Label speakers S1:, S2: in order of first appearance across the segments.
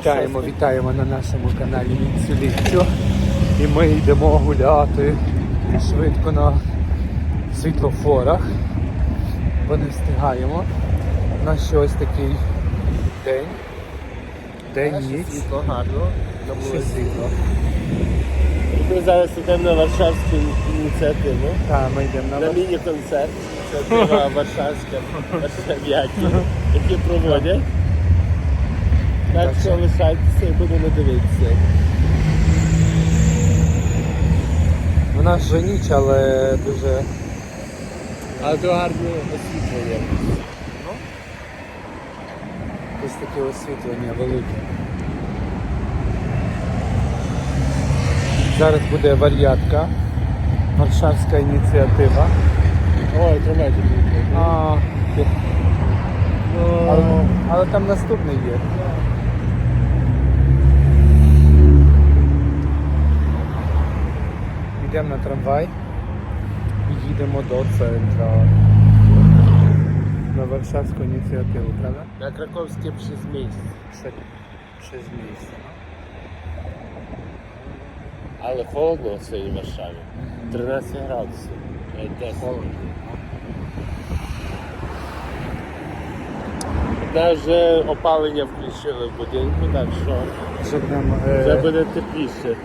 S1: Вітаємо, вітаємо на нашому каналі Мінцеліттю. І ми йдемо гуляти швидко на світлофорах, бо не встигаємо. У нас ще ось такий день. День ніч.
S2: Світло гарно.
S1: Ще світло.
S2: Ми зараз йдемо на Варшавську ініціативу.
S1: Так, ми йдемо на
S2: На міні-концерт. Ініціатива Варшавська, Варшав'яки, які проводять. Так що лишайтеся і будемо дивитися.
S1: У нас вже ніч, але дуже
S2: А то гарне освітлення. Ну?
S1: ось таке освітлення велике. Зараз буде вар'ятка, Варшавська ініціатива.
S2: Ой, тримайте.
S1: А, але, але там наступний є. Йдемо на трамвай і їдемо до центра. На Варшавську ініціативу, правда?
S2: На Краковське 6 місць.
S1: Ще, ще з місця.
S2: Але холодно сьогодні в Варшаві. 13 градусів. Навіть 10. Навіть вже опалення включили в будинку, так що
S1: нам е,
S2: вже буде тепліше.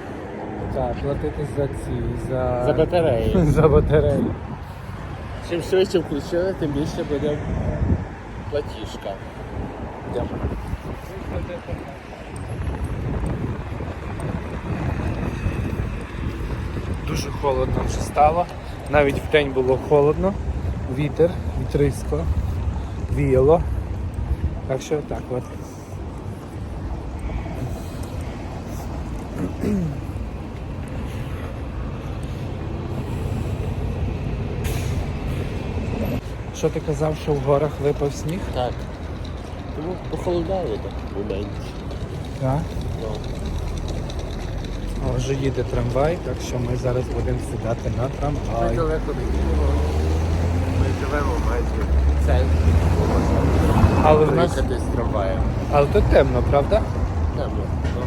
S1: Так, платити за ці, за,
S2: За батареї.
S1: за батареї.
S2: Чим швидше включили, тим більше буде платіжка.
S1: Дякую. Дуже холодно вже стало. Навіть в день було холодно, вітер, вітрисько, віяло. Так що так от. Що ти казав, що в горах випав сніг?
S2: Так. Тому похолодало так в моменті.
S1: Так.
S2: Ну,
S1: Вже їде трамвай, так що ми зараз будемо сідати на
S2: Ми
S1: трамвай.
S2: далеко не їдемо. Ми живемо майже в центрі.
S1: Але в нас
S2: з трамваєм.
S1: але тут темно, правда?
S2: Темно. Ну,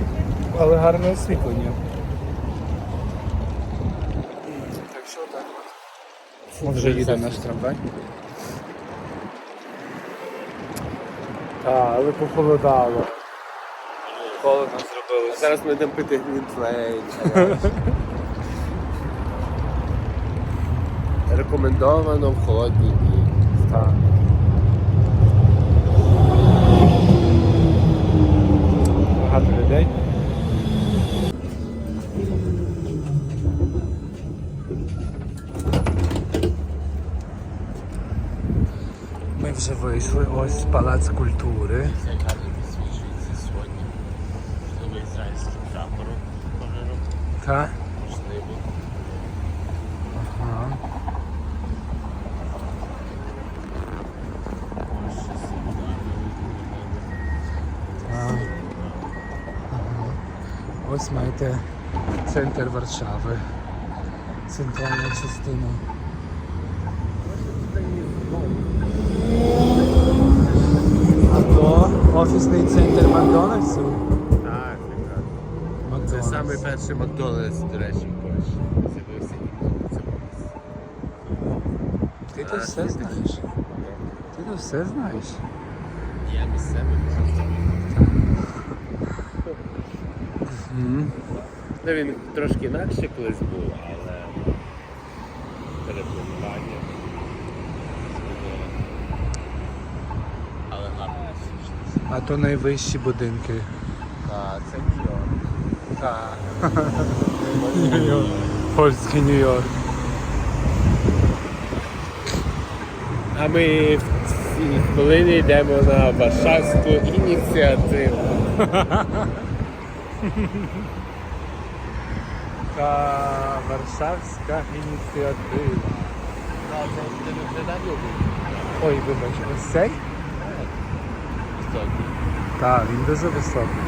S1: Але гарне освітлення. Так що так от. Вже їде наш трамвай. Так, але похолодало. Холодно
S2: зробили.
S1: зробилося.
S2: зараз ми йдемо пити глінтвейн. Рекомендовано в холодні дні.
S1: Так. Багато людей. Вже вийшли ось палац культури.
S2: Висвічується сьогодні. Можливо, ізраїльським.
S1: Ось маєте центр Варшави. Центральна частина. Офісний центр Макдональдсу.
S2: Так, так. Це самий перший Макдональдс, до речі, в Польщі.
S1: Ти то все знаєш. Ти то все знаєш.
S2: Я місцевий. Ну, він трошки інакше колись був, але перепланування. змінили. Але гарно освічилося.
S1: А то найвищі будинки.
S2: Так, це Нью-Йорк.
S1: Так. Польський Нью-Йорк.
S2: А ми в цій хвилині йдемо на Варшавську ініціативу.
S1: Та Варшавська ініціатива. Ой, вибач, ось цей? Так, він дуже високий.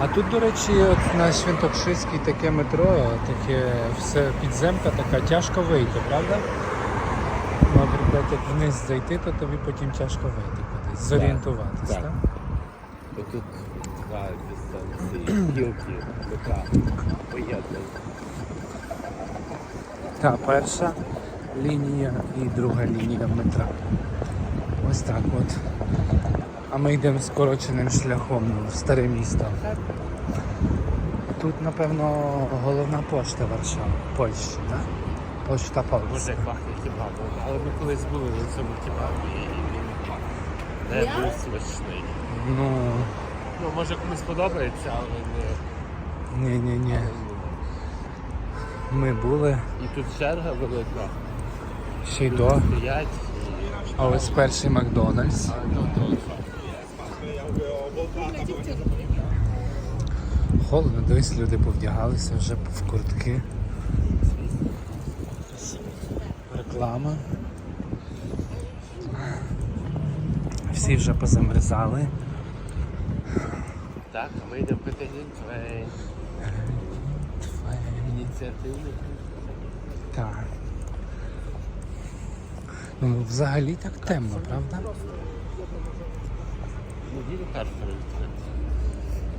S1: А тут, до речі, от на Швинтокшиській таке метро, таке все підземка така, тяжко вийти, правда? Наприклад, як вниз зайти, то тобі потім тяжко вийти кудись, зорієнтуватись,
S2: так.
S1: так?
S2: Отут два дистанції, гілки, така поєднання.
S1: Та перша лінія і друга лінія метра. Ось так от. А ми йдемо скороченим шляхом в старе місто. Тут, напевно, головна пошта Варшави, Польщі, так? Пошта
S2: Може
S1: Польщі.
S2: як пахне кебабом. Але ми колись були на цьому кебабі і він не був смачний.
S1: Ну,
S2: Ну, може комусь подобається, але не.
S1: ні-ні-ні. Ми були
S2: І тут черга велика.
S1: ще й до.
S2: стоять.
S1: А ось перший Макдональдс. Холодно, дивись, люди повдягалися вже в куртки. Реклама. Всі вже позамерзали.
S2: Так, а ми йдемо пити Гінтвей. Ініціативний.
S1: Так. Ну, взагалі так темно, правда?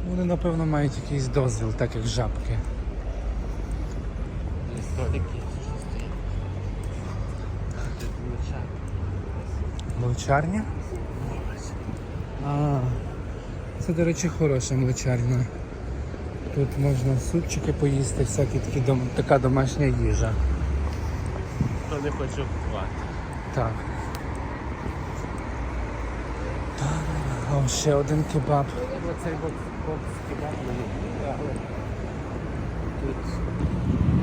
S1: Вони, напевно, мають якийсь дозвіл, так як жабки. Мовчарня? А, це, до речі, хороша млечарня. Тут можна супчики поїсти, всякі такі дом... така домашня їжа.
S2: Хто не хоче купувати.
S1: Так. А ще один кебаб.
S2: Оцей бокс, кебаб але тут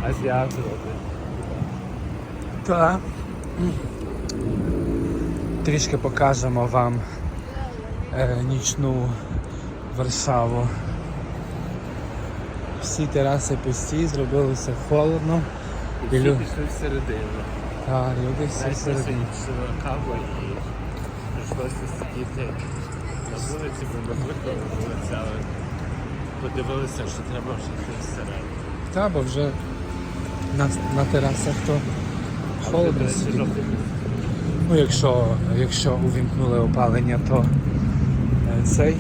S2: азіат робить.
S1: Так. Трішки покажемо вам е, нічну Варшаву. Всі тераси пусті, зробилося холодно.
S2: І всі пішли всередину.
S1: Люди всі всередині.
S2: пішли каву і прийшлося сидіти на вулиці, бо ми викликали вулиці, але подивилися, що треба вже йти всередину.
S1: Та, бо вже на, на терасах то холодно сидіти. Ну, якщо, якщо увімкнули опалення, то е, цей,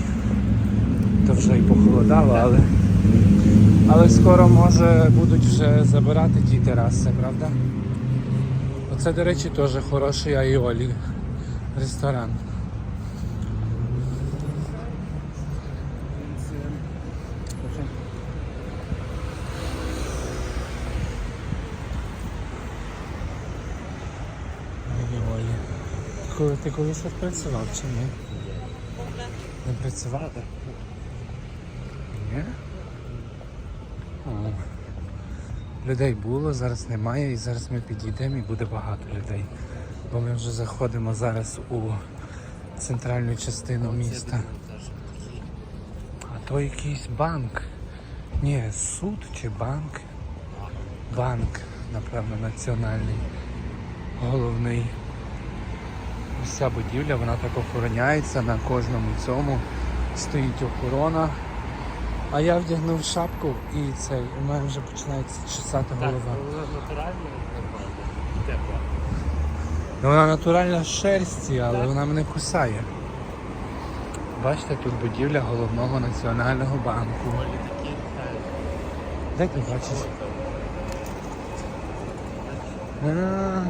S1: то вже й похолодало, але, але скоро може будуть вже забирати ті тераси, правда? Оце, до речі, теж хороший айолі ресторан. Ти колись працював чи ні? Не працював? Ні? О. Людей було, зараз немає і зараз ми підійдемо і буде багато людей. Бо ми вже заходимо зараз у центральну частину міста. А то якийсь банк. Ні, суд чи банк. Банк, напевно, національний. Головний. Ця будівля, вона так охороняється на кожному цьому. Стоїть охорона. А я вдягнув шапку і цей, у мене вже починається чесати
S2: Так,
S1: голова.
S2: вона натуральна. Тепла.
S1: Ну, Вона натуральна з шерсті, але вона мене кусає. Бачите, тут будівля головного національного банку. Де ти бачиш? А,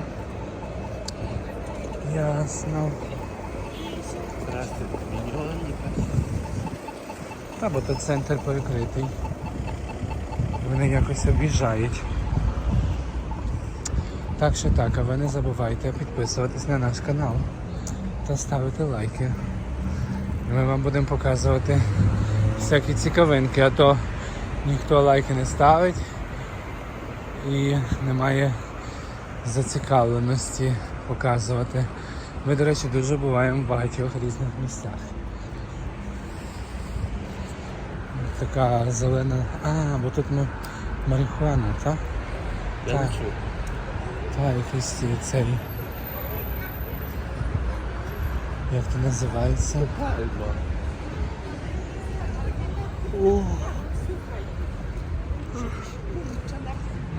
S1: Ясно.
S2: Здрасте, міньйоні, бачите.
S1: Та бо то центр перекритий. Вони якось об'їжджають. Так що так, а ви не забувайте підписуватись на наш канал та ставити лайки. Ми вам будемо показувати всякі цікавинки, а то ніхто лайки не ставить і немає зацікавленості показувати. Ми, до речі, дуже буваємо в багатьох різних місцях. Така зелена. А, бо тут ми марихуана, так?
S2: Я не чую.
S1: Та, якийсь цей. Як це називається?
S2: Правильно.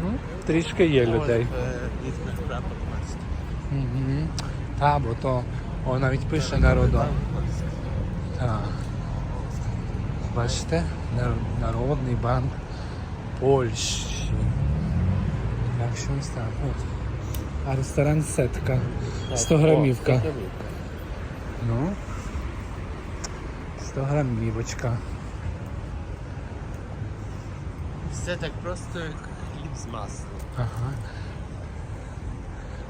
S1: Ну, трішки є людей. Угу. Та, бо то о, навіть пише народу. Так. Бачите, Народний банк Польщі. Так що ось так. От. А ресторан сетка. 100 грамівка. Ну. 100 грамівочка.
S2: Все так просто, як хліб з маслом.
S1: Ага.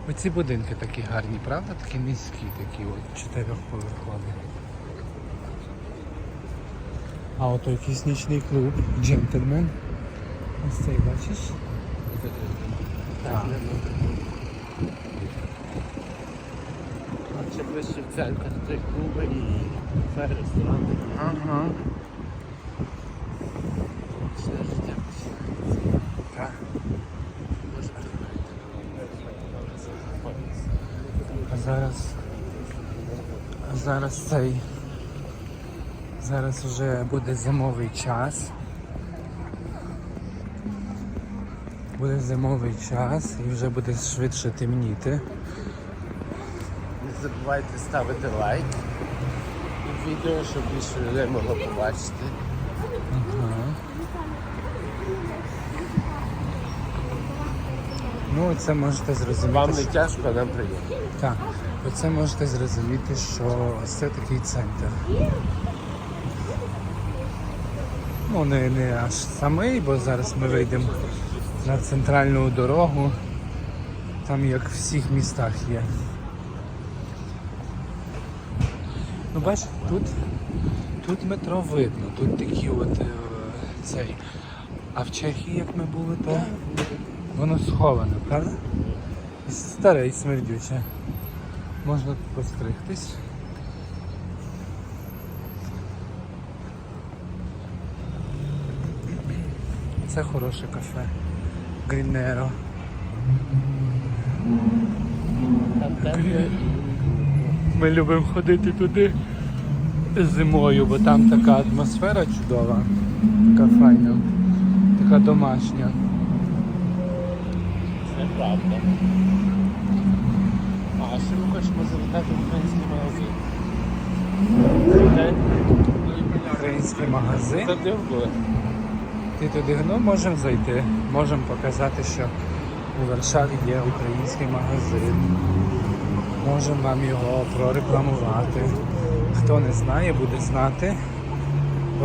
S1: Оці будинки такі гарні, правда? Такі низькі, такі от чотирьохповерхові. А ото якийсь нічний клуб, джентльмен. Ось цей бачиш? Так.
S2: Ще ближче в центр, й клуби і кафе, ресторани.
S1: Ага.
S2: Все життя починається.
S1: Так.
S2: Може,
S1: А зараз. А зараз цей. Зараз вже буде зимовий час. Буде зимовий час і вже буде швидше темніти.
S2: Не забувайте ставити лайк і відео, щоб більше людей могло побачити.
S1: Ага. Ну, це можете зрозуміти.
S2: Вам не тяжко, а нам приємно.
S1: Так, оце можете зрозуміти, що це такий центр. Ну, не, не аж самий, бо зараз ми вийдемо на центральну дорогу. Там як в всіх містах є. Ну бач, тут, тут метро видно, тут такі от е, цей. А в Чехії, як ми були, то воно сховане, правда? Старе і смердюче. Можна постригтись. Це хороше кафе. Грінеро. Ми любимо ходити туди зимою, бо там така атмосфера чудова, така файна, така домашня.
S2: Це правда. А ще ми хочемо завітати в український магазин.
S1: Український магазин.
S2: Та де були?
S1: Ти туди ну, можемо зайти, можемо показати, що у Варшаві є український магазин. Можемо вам його прорекламувати. Хто не знає, буде знати.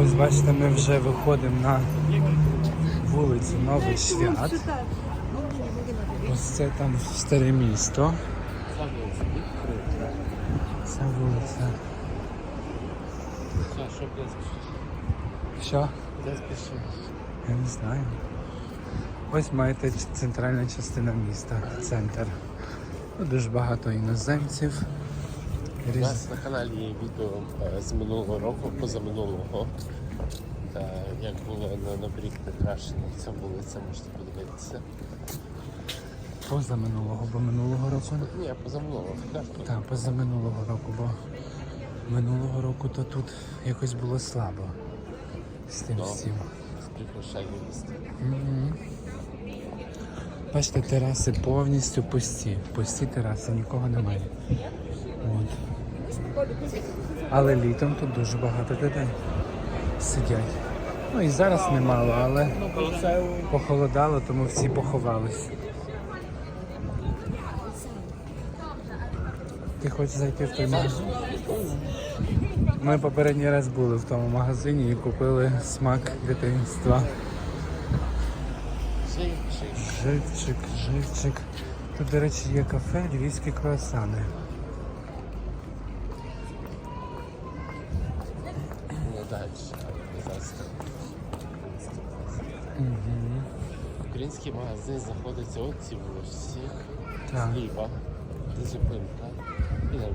S1: Ось бачите, ми вже виходимо на вулицю Новий Свят. Ось це там старе місто. Ця вулиця.
S2: Що, що
S1: Я не знаю. Ось маєте центральна частина міста, центр. Дуже багато іноземців.
S2: У нас на каналі є відео е, з минулого року, позаминулого. Та як було на набрік прикрашена ця вулиця, можете подивитися.
S1: Поза минулого, бо минулого року.
S2: Ні, позаминулого, так?
S1: Так, поза минулого року, бо минулого року то тут якось було слабо з тим
S2: Ну.
S1: всім.
S2: Міста.
S1: Бачите, тераси повністю пусті. Пусті тераси, нікого немає. От. Але літом тут дуже багато людей сидять. Ну і зараз немало, але похолодало, тому всі поховались. Ти хочеш зайти в той магазин? Ми попередній раз були в тому магазині і купили смак дитинства.
S2: Жив, жив.
S1: Живчик, живчик. Тут, до речі, є кафе, львівські круасани.
S2: Далі. Український магазин знаходиться от цій вулиці.
S1: Так.
S2: Зліва. Зупинка. І на.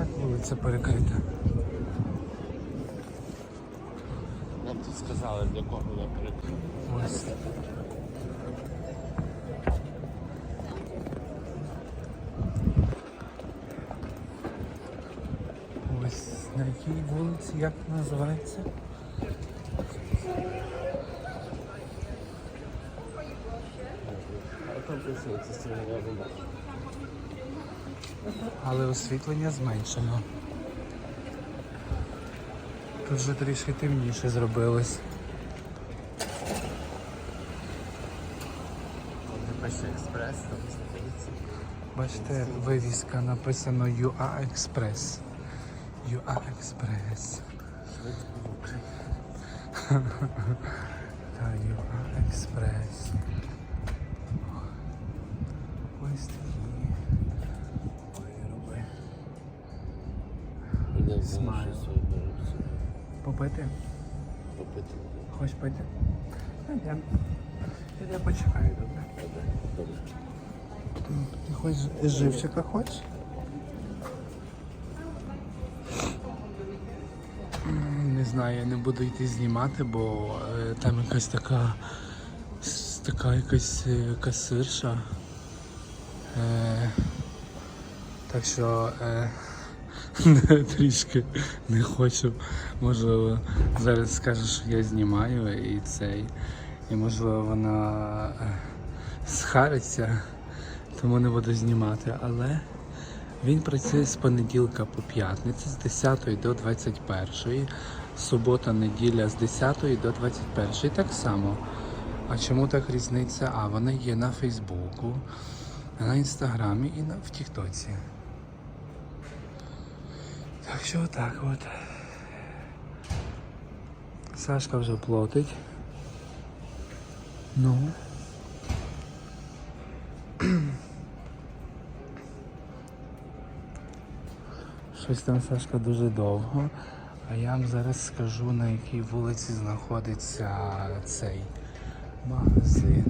S1: Так, вулиця перекрита.
S2: Нам тут сказали, для кого вона перекрита.
S1: Ось. Ось на якій вулиці, як називається?
S2: А там сьогодні вона.
S1: Але освітлення зменшено. Тут вже трішки темніше зробилось.
S2: Експрес.
S1: Бачите, вивіска написано UA Express. UA Express. Та UA Express. Ось Смайл. Попити?
S2: Попити.
S1: Хочеш пити? Я, я почекаю, добре?
S2: Добре.
S1: Ти хочеш живчика хочеш? Не знаю, я не буду йти знімати, бо е, там якась така така якась е, касирша. Е, так що е, трішки не хочу. Можливо, зараз скаже, що я знімаю і цей. І можливо вона е, схариться тому не буду знімати. Але він працює з понеділка по п'ятницю, з 10 до 21, субота, неділя з 10 до 21 так само. А чому так різниця? А вона є на Фейсбуку, на інстаграмі і на в Тіктоці. Так що отак от. Сашка вже платить. Ну. Щось там Сашка дуже довго. А я вам зараз скажу на якій вулиці знаходиться цей магазин.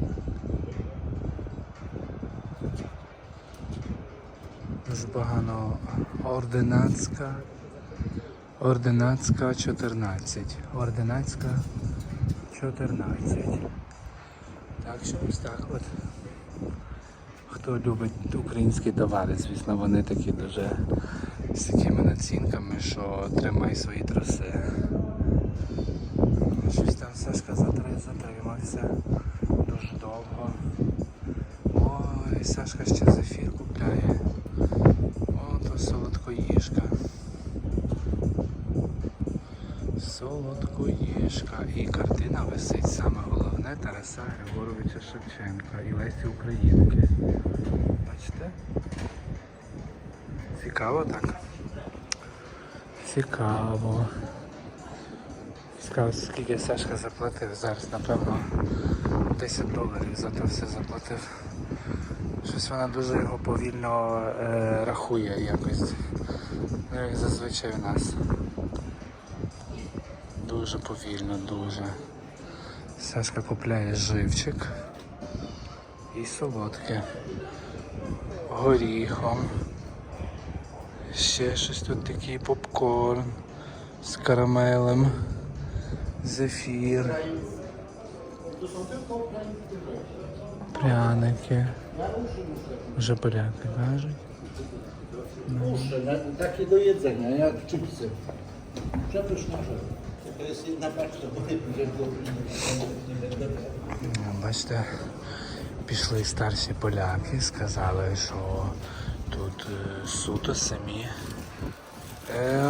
S1: Дуже багано ординацька. Ординацька 14. Ординацька 14. Так що ось так от. Хто любить українські товари, звісно, вони такі дуже з такими націнками, що тримай свої троси. Щось там Сашка затри- затримався дуже довго. Ой, Сашка ще зефір купляє. Солодкоїжка. Солодкоїжка. І картина висить саме головне Тараса Григоровича Шевченка і Лесі Українки. Бачите? Цікаво так. Цікаво. Цікаво, скільки Сашка заплатив. Зараз, напевно, 10 доларів за те все заплатив. Щось вона дуже його повільно е, рахує якось. Ну, як зазвичай у нас. Дуже повільно, дуже. Сашка купляє живчик і солодке. Горіхом. Ще щось тут такий попкорн з карамелем, зефір. Пряники. Вже поляки кажуть.
S3: Muszę, na, takie do jedzenia, jak chipsy. Przepyszna rzecz. To jest jedna paczka, bo nie będę.
S1: Бачите, пішли старші поляки, сказали, що тут е, суто самі. Е,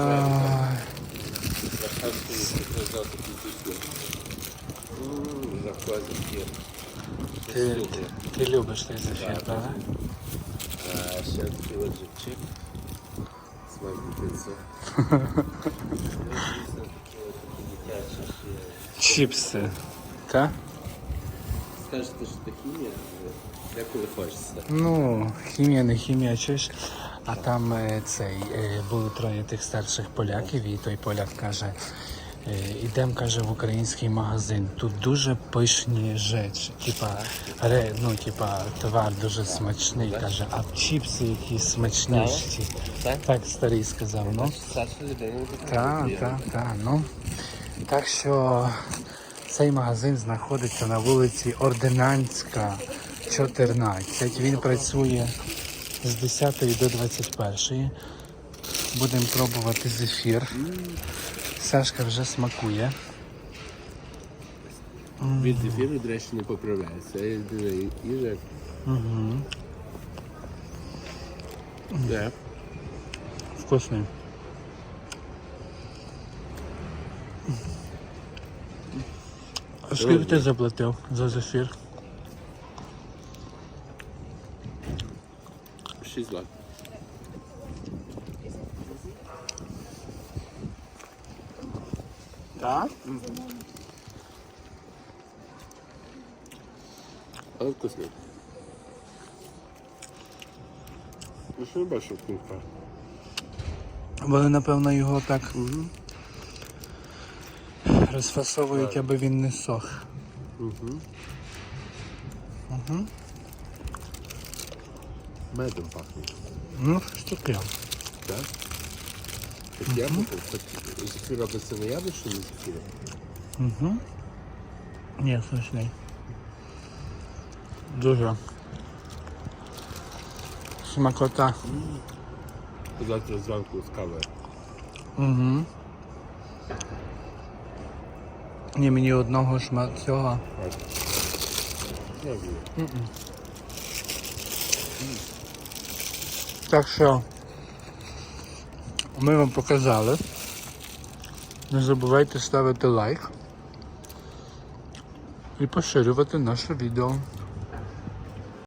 S2: є.
S1: Ти, ти, ти любиш той зефір, правда?
S2: А ще такий от дитячі ще.
S1: Чіпси. Так?
S2: Скажете, що це хімія, але деколи хочеться.
S1: Ну, хімія, не хімія, чуєш. А там е, цей е, були троє тих старших поляків, і той поляк каже. Е, Ідемо, каже, в український магазин. Тут дуже пишні речі. Типа, ре, ну, типа, товар дуже смачний. Каже, а чіпси якісь смачніші.
S2: Так?
S1: Так старий сказав. Ну. Так, так, так. Ну. Так що цей магазин знаходиться на вулиці Ординанська, 14. Він працює з 10 до 21. Будемо пробувати зефір. Сашка вже смакує.
S2: Від ефіру, до речі, не поправляється. Іже.
S1: Угу.
S2: Да.
S1: Вкусний. А скільки ти заплатив за зефір?
S2: 6 злотих.
S1: Так?
S2: Але вкусний. Ну що не бачив кулька?
S1: Вони, напевно, його так розфасовують, аби він не сох.
S2: Медом пахне.
S1: Ну, щось таке.
S2: Так? Як яблуко? Хоч зефір робиться не яблучним зефіром?
S1: Ні, смачний. Дуже. Смакота.
S2: Завтра зранку з кавою.
S1: Угу. Ні, мені одного шма цього.
S2: Я.
S1: Так що ми вам показали. Не забувайте ставити лайк і поширювати наше відео.